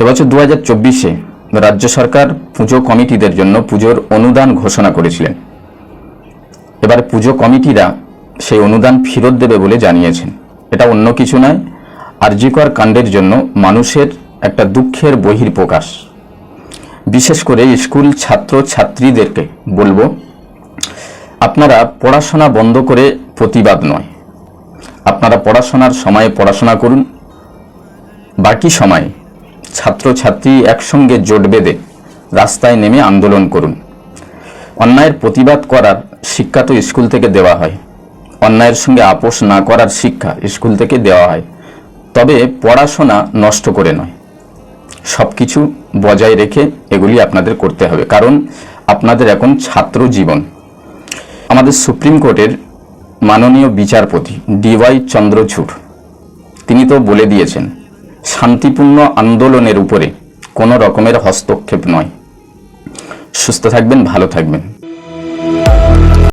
এবছর দু হাজার চব্বিশে রাজ্য সরকার পুজো কমিটিদের জন্য পুজোর অনুদান ঘোষণা করেছিলেন। এবার পুজো কমিটিরা সেই অনুদান ফেরত দেবে বলে জানিয়েছেন। এটা অন্য কিছু নয়, আরজিকর কাণ্ডের জন্য মানুষের একটা দুঃখের বহির্প্রকাশ বিশেষ করে স্কুল ছাত্র ছাত্রীদেরকে বলব, আপনারা পড়াশোনা বন্ধ করে প্রতিবাদ নয়। আপনারা পড়াশোনার সময়ে পড়াশোনা করুন। বাকি সময়ে ছাত্রছাত্রী একসঙ্গে জোট বেঁধে রাস্তায় নেমে আন্দোলন করুন। অন্যায়ের প্রতিবাদ করার শিক্ষা তো স্কুল থেকে দেওয়া হয়। অন্যায়ের সঙ্গে আপোষ না করার শিক্ষা স্কুল থেকে দেওয়া হয়। তবে পড়াশোনা নষ্ট করে নয়। সব কিছু বজায় রেখে এগুলি আপনাদের করতে হবে, কারণ আপনাদের এখন ছাত্র জীবন। আমাদের সুপ্রিম কোর্টের মাননীয় বিচারপতি ডিওয়াই চন্দ্রচূড়, তিনি তো বলে দিয়েছেন শান্তিপূর্ণ আন্দোলনের উপরে কোনো রকমের হস্তক্ষেপ নয়। সুস্থ থাকবেন ভালো থাকবেন।